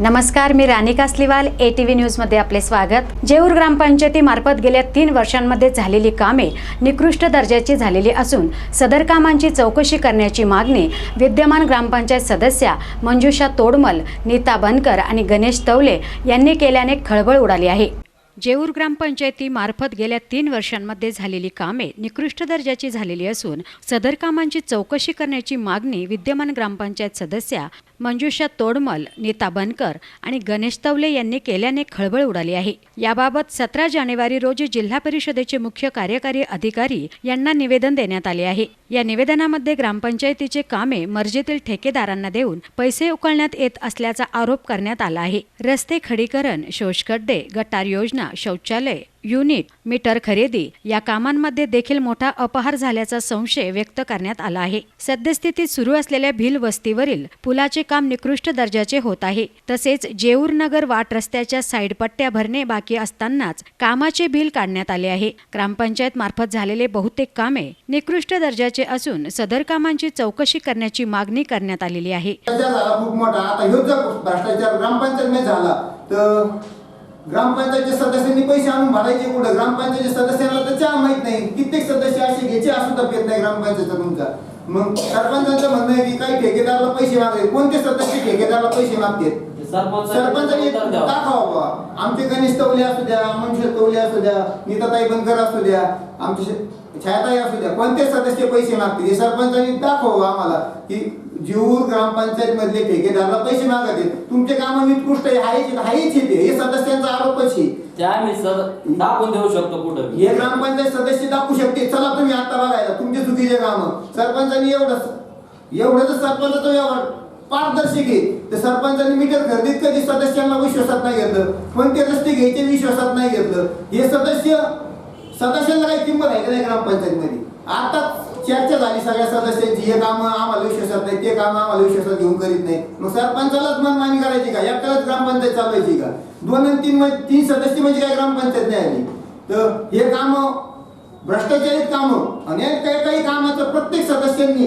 नमस्कार मी Rani Kasliwal A T V न्यूजमध्ये आपले स्वागत. जेऊर ग्रामपंचायतीमार्फत गेल्या तीन वर्षांमध्ये झालेली कामे निकृष्ट दर्जाची झालेली असून सदर कामांची चौकशी करण्याची मागणी विद्यमान ग्रामपंचायत सदस्या मंजुषा तोडमल नीता बनकर आणि गणेश तवले यांनी केल्याने खळबळ उडाली आहे. जेऊर ग्रामपंचायतीमार्फत गेल्या तीन वर्षांमध्ये झालेली कामे निकृष्ट दर्जाची झालेली असून सदर कामांची चौकशी करण्याची मागणी विद्यमान ग्रामपंचायत सदस्या मंजुषा तोडमल नीता बनकर आणि गणेश तवले यांनी केल्याने खळबळ उडाली आहे. याबाबत सतरा जानेवारी रोजी जिल्हा परिषदेचे मुख्य कार्यकारी अधिकारी यांना निवेदन देण्यात आले आहे. या निवेदनामध्ये ग्रामपंचायतीचे कामे मर्जीतील ठेकेदारांना देऊन पैसे उकळण्यात येत असल्याचा आरोप करण्यात आला आहे. रस्ते खडीकरण शोषखड्डे गटार योजना शौचालय युनिट मीटर खरेदी या कामांमध्ये देखील मोठा अपहार झाल्याचा संशय व्यक्त करण्यात आला आहे. सद्यस्थितीत सुरू असलेल्या भिल वस्तीवरील पुलाचे काम निकृष्ट दर्जाचे होत आहे. तसेच जेऊर नगर वाट रस्त्याच्या साईड पट्ट्या भरणे बाकी असतानाच कामाचे बिल काढण्यात आले आहे. ग्रामपंचायत मार्फत झालेले बहुतेक कामे निकृष्ट दर्जाचे असून सदर कामांची चौकशी करण्याची मागणी करण्यात आलेली आहे. खूप मोठा आता जर भ्रष्टाचार ग्रामपंचायत झाला तर ग्रामपंचायतच्या सदस्यांनी पैसे आणून भरायचे कुठं? ग्रामपंचायतच्या सदस्यांना तर चहा माहीत नाही. कित्येक सदस्य असे घ्यायचे सुद्धा पेत नाही ग्रामपंचायतचा तुमचा. मग सरपंचांचं म्हणणं आहे की काही ठेकेदाराला पैसे मागायचे कोणते सदस्य ठेकेदाराला पैसे मागतात सरपंचांनी दाखवा बाबा आमचे गणेश तवले असू द्या मनशे तवले असू द्या नीताताई बनकर असू द्या आमचे छायाताई असू द्या कोणते सदस्य पैसे मागतील हे सरपंचांनी दाखवा आम्हाला की जीवर ग्रामपंचायत मधले ठेकेदारला पैसे मागत आहेत तुमचे काम निकृष्ट आहे हायच हायच येते हे सदस्यांचा आरोपच आहे. ते आम्ही सर दाखवून देऊ शकतो कुठं. हे ग्रामपंचायत सदस्य दाखवू शकते. चला तुम्ही आता बघायला तुमचे चुकीचे काम. सरपंचांनी एवढं एवढं तर सरपंचाचं व्यवहार पारदर्शक आहे. तर सरपंचांनी मीटर खरेदीत कधी सदस्यांना विश्वासात नाही घेतलं. कोणते रस्ते घ्यायचे विश्वासात नाही घेतलं. हे सदस्य सदस्यांना काही किंमत आहे का नाही ग्रामपंचायतीमध्ये? आता चर्चा झाली सगळ्या सदस्यांची. हे काम आम्हाला विश्वासात नाही ते काम आम्हाला विश्वासात घेऊन करीत नाही मग सरपंचालाच मनमानी करायची का? एकट्यालाच ग्रामपंचायत चालवायची का? दोन आणि तीन तीन सदस्य म्हणजे काय ग्रामपंचायत नाही आली? तर हे काम भ्रष्टाचारित कामं आणि काही काही कामाचं प्रत्येक सदस्यांनी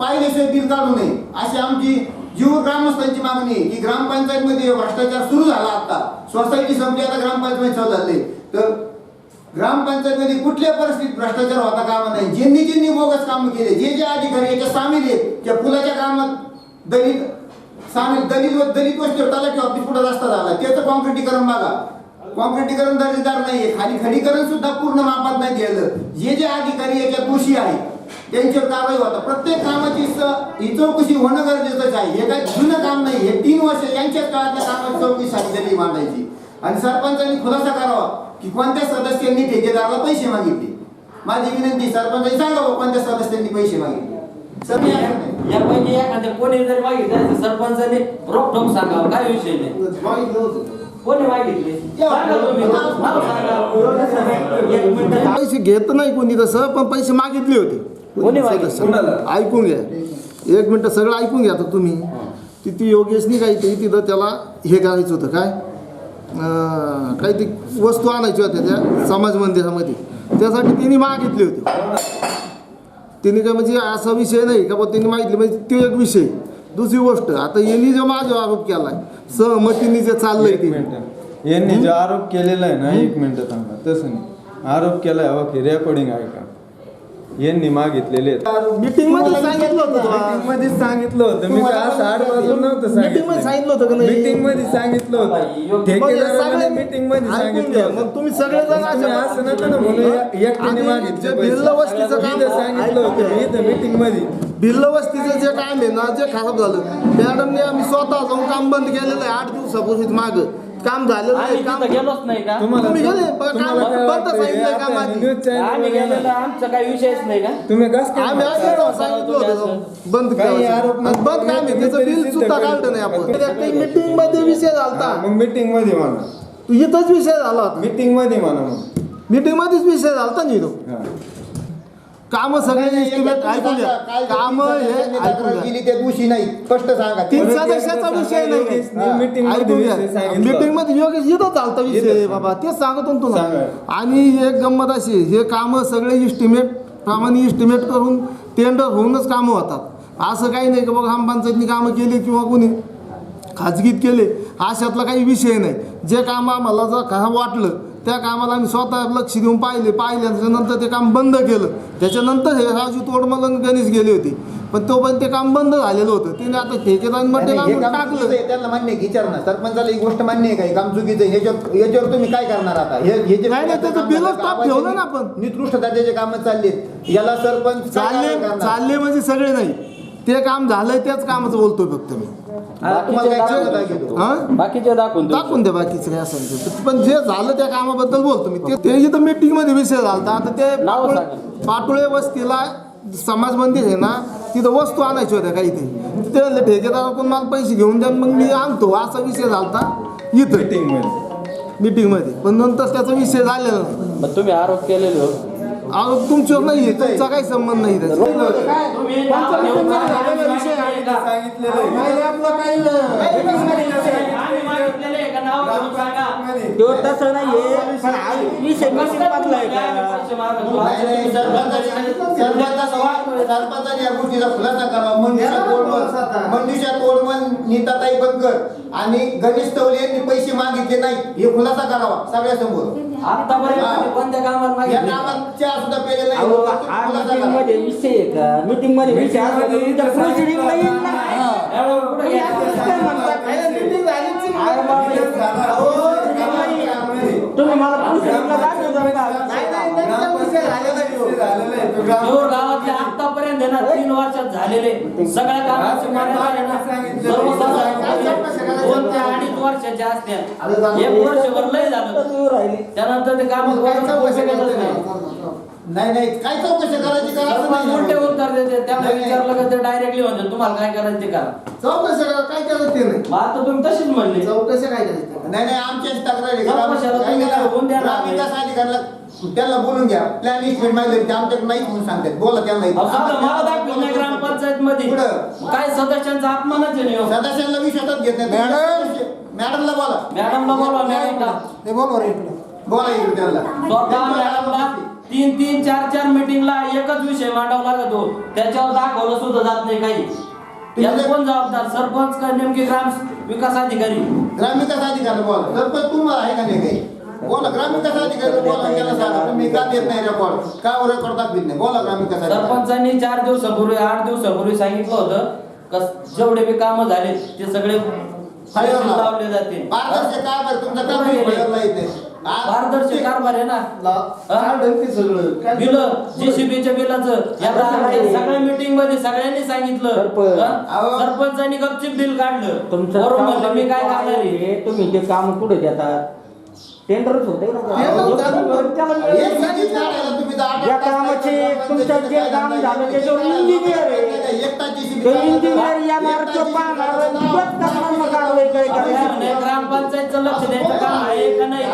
पाहिल्याशिवाय बिल काढू नये. अशी आमची जीव ग्रामस्थांची मागणी आहे की ग्रामपंचायतमध्ये भ्रष्टाचार सुरू झाला आता. सोसायटी संपली आता ग्रामपंचायत चालू झाले तर ग्रामपंचायतमध्ये कुठल्या परिस्थितीत भ्रष्टाचार होता कामा नाही ज्यांनी ज्यांनी बोगस काम केले जे जे अधिकारी याच्या सामील आहेत त्या पुलाच्या कामात दलित सामील दलित व दलित वस्तीवर तलाठी ऑफिस पुढे रस्ता झाला. त्याचं कॉन्क्रिटीकरण बघा. कॉन्क्रिटीकरण दर्जेदार नाही खाली खडीकरण सुद्धा पूर्ण मापात नाही दिलं जे जे अधिकारी याच्या दोषी आहेत त्यांच्यावर कारवाई होता. प्रत्येक कामाची ही चौकशी होणं गरजेचंच आहे. हे काही जुनं काम नाही. हे तीन वर्ष यांच्याच काळातल्या कामाची चौकशी सांगितलेली मांडायची. आणि सरपंचांनी खुलासा करावा की कोणत्या सदस्यांनी ठेकेदाराला पैसे मागितले? माझी विनंती सरपंचांनी सांगावं कोणत्या सदस्यांनी पैसे मागितले. यापैकी एखाद्या कोणी जरी मागितलं सरपंचाने रोखोक सांगावं. काय विषय नाही. कोणी मागितले? सांगा तुम्ही. नाव सांगा. एक मिनिट. पैसे घेत नाही कोणी तसं पण पैसे मागितले होते. कोणी मागितले? सदस्य. ऐकून घ्या. एक मिनिट सगळं ऐकून घ्या आता तुम्ही. तिथे योगेशनी काही ते तिथं त्याला हे करायचं होतं काय? अं, काही ती वस्तू आणायची होत्या त्या समाज मंदिरामध्ये. त्यासाठी तिने मागितले होते. तिने काय म्हणजे असा विषय नाही का बा त्यांनी मागितले. म्हणजे तो एक विषय. दुसरी गोष्ट आता यांनी जो माझा आरोप केलाय सहमतीने जे चाललंय एक ते. मिनिट. यांनी जो आरोप केलेला आहे ना एक मिनिट थांबा. तसं नाही. आरोप केलाय रेकॉर्डिंग आहे का? यांनी मागितलेले मीटिंगमध्ये सांगितलं होतं. मध्ये सांगितलं होतं. मी असं आड बाजून नव्हतं Meeting मध्ये सांगितलं होतं? मीटिंगमध्ये सांगितलं होतं. ठेकेदाराने सगळे- मीटिंगमध्ये सांगितलं मग तुम्ही सगळेजण तुम्ही असे- असं नका ना म्हणू. या- एकट्याने मागितले. भिल्ल वस्तीचं काम- सांगितलं होतं. मी इथं मीटिंगमध्ये. भिल्ल वस्तीचं जे काम आहे ना जे खराब झालं मॅडमने आम्ही स्वतः जाऊन काम बंद केलेलं आहे आठ दिवसापूर्वी माग. काम झालेलं आम्ही आहे काम तिथं गेलोच नाही का तुम्हाला तुम्ही गेले, तुम्हाला काम काय? सांगितलं हे काम. न्यूज आम्ही. गेलेलो आमचा काही विषयच नाही का तुम्ही कस काय आम्ही म्हणता? आधी सांगितलं होतं बंद काही करायचं. आरोप आणि बंद काय आहे, त्याचं बिल सिद्ध. काढलं नाही आपण मीटिंगमध्ये विषय झालता हा, मग मीटिंगमध्ये म्हणा तू इथंच विषय झाला होता मीटिंगमध्ये म्हणा मग मीटिंग मध्येच विषय झालता नाही तो हा. काम सगळे estimate ऐकून घ्या. काम हे ऐकून घ्या. गेली त्या दिवशी नाही स्पष्ट सांगा. तीन सदस्याचा विषय नाही. सांगा, meeting मध्ये ऐकून घ्या. विषय सांगितलं. मीटिंगमध्ये योगेश येतो चालता विषय. बाबा तेच सांगतो ना तुला. आणि एक गंमत अशी हे कामं सगळे इस्टिमेट प्रमाणे इस्टिमेट करून टेंडर होऊनच कामं होतात. असं काही नाही की बघा ग्रामपंचायतनी कामं केली किंवा कोणी खाजगीत केले अशातला काही विषय नाही. जे काम आम्हाला जर का वाटलं त्या कामाला आम्ही स्वतः लक्ष देऊन पाहिले. पाहिल्यानंतर ते काम बंद केलं. त्याच्यानंतर हे राजू तोडमल आणि गणेश गेले होते. पण तोपर्यंत ते काम बंद झालेलं होतं. त्याने आता हे काम चुकीचं टाकलं त्यांना मान्य आहे की विचार ना. सरपंचाला ही गोष्ट मान्य आहे का? हे काम चुकीचं आहे. याच्यावर याच्यावर तुम्ही काय करणार आता? हे हे जे नाही, नाही, त्याचं बिलच टाक ठेवलं ना आपण. निकृष्ट दर्जाचे काम चाललेत. याला सरपंच काय चालले करणार? चालले म्हणजे सगळे नाही. ते काम झालंय त्याच कामाचं बोलतोय फक्त मी. तुम्हाला काय काम दाखवतो? हा? बाकीचे दाखवून देऊ. टाकून द्या बाकीचं काय असेल ते. पण जे झालं त्या कामाबद्दल बोलतो मी. ते- ते इथं मीटिंगमध्ये विषय झाला आता ते नावं पाटोळे- सांगा. पाटोळे वस्तीला समाज मंदिर आहे ना तिथं वस्तू आणायची होत्या काही ते. ते म्हणले, ठेकेदाराकडून मला पैसे घेऊन द्या मग मी आणतो. असा विषय झाला इथं. मीटिंगमध्ये. मीटिंगमध्ये. पण नंतर त्याचा विषय झालेला नाही. मग तुम्ही आरोप केलेले हो. अहो तुमच्यावर नाही तुमचा काही संबंध नाही त्याचा तुम्ही नाव घेऊन जा. आम्ही मागितलेलं आहे का नाव घेऊन सांगा. तो तसं नाहीये पण हा विषय मीटिंग मधला आहे का? नाही, नाही, सरपंचाने सरपंचाने सरपंचाने या गोष्टीचा खुलासा करावा. मंजुषा नीताताई बनकर आणि गणेश तवले यांनी पैसे मागितले नाही. हे खुलासा करावा सगळ्यासमोर. आतापर्यंत कोणत्या कामात या मागितले सुद्धा पेले नाही. अहो हा खुलासा. मध्ये विषय आहे का? मीटिंगमध्ये विषय असला तर तुमच्या प्रोसिडिंग ला येईल ना. एवढं कुठं तुम्ही असं घ्यायचं? काय म्हणता? बापरे. तुम्ही मला गावातले आतापर्यंत आहे ना तीन वर्षात झालेले. सगळ्या कामाची अडीच वर्षाचे असते एक वर्षभर लय झालं. त्यानंतर ते काम नाही नाही काय चौकशी करायची करायचं नाही. उत्तर देते त्यांना नाही, नाही. विचारलं का ते डायरेक्टली म्हणते तुम्हाला काय करायचं ते करा चौकशी करा, काय केलं ते नाही मग आता तुम्ही तशीच म्हणले चौकशी काय करायचं नाही नाही आमच्याच तक्रार. चौकशाला काय तुम्ही करा? होऊन द्या ना. ग्रामविकास अधिकाऱ्याला त्यांना बोलून घ्या प्लॅन इस्टिमेट ते आमच्याकडे नाही म्हणून सांगतात बोला त्यांना इथं. मला दाखवलं नाही ग्रामपंचायत मध्ये कुठं? काय सदस्यांचा अपमानच आहे नाही हो. सदस्यांना विश्वासात घेत नाही मॅडमला बोला मॅडमला बोलवा मॅडमला बोला इकडे त्यांना स्वतः मॅडमला तीन तीन चार चार मीटिंगला एकच विषय मांडावा लागतो. त्याच्यावर दाखवलं सुद्धा जात नाही काही. याला कोण जबाबदार? सरपंच का नेमके ग्राम विकास अधिकारी? ग्रामविकास अधिकारी बोला. सरपंच तुम्हाला आहे का नाही काही? बोला ग्रामविकास अधिकारी बोला त्याला सांगा. तुम्ही का देत नाही रेकॉर्ड का रेकॉर्ड दाखवित नाही? बोला ग्रामविकास अधिकारी. सरपंचांनी चार दिवसापूर्वी आठ दिवसापूर्वी सांगितलं होतं कस जेवढे बी कामं झाले ते सगळे. लावले जातील. पारदर्शक कारभार तुमचा काम आज- पारदर्शक कारभार आहे ना. सगळं? बिल जेसीबीच्या बिलाचं. याला सगळ्या मीटिंगमध्ये सगळ्यांनी सांगितलं. सरपंच. हं? सरपंचांनी गपचिप बिल काढलं. तुमचं बरोबर काम म्हणलं मी काय करणार आहे? आहे, तुम्ही ते काम कुठे देतात टेंडरच होते या कामाचे? तुमचं जे काम झालं त्याच्यावर इंजिनियर आहे. तो. इंजिनियर येणार तो पाहणार कारवाई काय ग्रामपंचायतचं लक्ष द्यायचं काम आहे का नाही?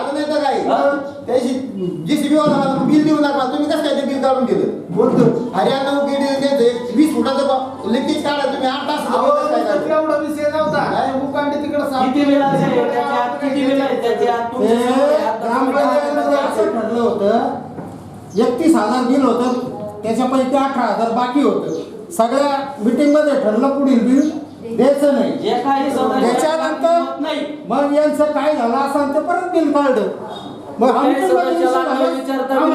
बिल देऊ तुम्ही कसं काय ते बिल काढून दिलं? बोलतो. हरियाणा उकेडी द्यायचं एक वीस फुटाचं लिकेज काढा तुम्ही. आठ तास? एवढा विषय नव्हता. तिकडे किती किती होतं. एकतीस हजार बिल होतं. त्याच्यापैकी अठरा हजार बाकी होतं. सगळ्या मीटिंगमध्ये ठरलं पुढील बिल. द्यायचं नाही. जे काही सदस्य त्याच्यानंतर नाही. मग यांचं काय झालं असं ते परत बिल काढलं. मग काही meeting मध्ये सदस्याला विषय झाला. न विचारता बिल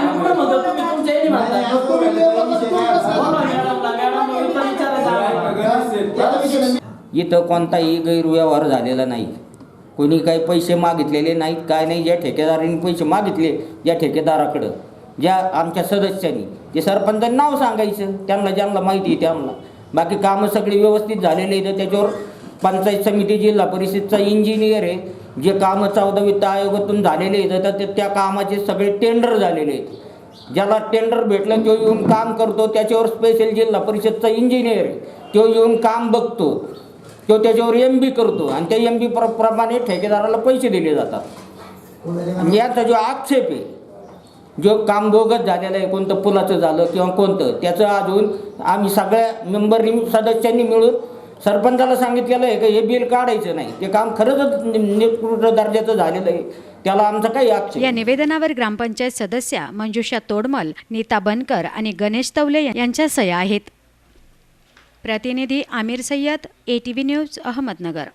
आम्ही कुठं म्हणतो. तुम्ही तुमच्या म्हणताय मॅडमला मॅडमला उत्तर विचारायचं. इथं कोणताही गैरव्यवहार झालेला नाही. कोणी काही पैसे मागितलेले नाहीत काय नाही ज्या ठेकेदारांनी पैसे मागितले ज्या ठेकेदाराकडं. ज्या आमच्या सदस्यांनी ते सरपंचांनी नाव सांगायचं त्यांना ज्यांना माहिती आहे त्यांना. बाकी कामं सगळी व्यवस्थित झालेले आहेत. त्याच्यावर पंचायत समिती जिल्हा परिषदचा इंजिनियर आहे. जे कामं चौदा वित्त आयोगातून झालेले आहेत तर ते- त्या कामाचे सगळे टेंडर झालेले आहेत. ज्याला टेंडर भेटलं तो येऊन काम करतो त्याच्यावर स्पेशल जिल्हा परिषदचा इंजिनियर तो येऊन काम बघतो. तो त्याच्यावर एम बी करतो. आणि त्या एम बी प्र प्रमाणे ठेकेदाराला पैसे दिले जातात. आणि याचा जो आक्षेप आहे जो काम दोघंच झालेलं आहे कोणतं पुलाचं झालं किंवा कोणतं त्याचं अजून आम्ही सगळ्या मेंबरनी सदस्यांनी मिळून सरपंचाला सांगितलेलं आहे का हे बिल काढायचं नाही. ते काम खरंच निकृष्ट दर्जाचं झालेलं आहे. त्याला आमचा काही आक्षेप या निवेदनावर ग्रामपंचायत सदस्या मंजुषा तोडमल नीता बनकर आणि गणेश तवले यांच्या सह्या आहेत. प्रतिनिधी Amir Sayyad A T V news Ahmednagar.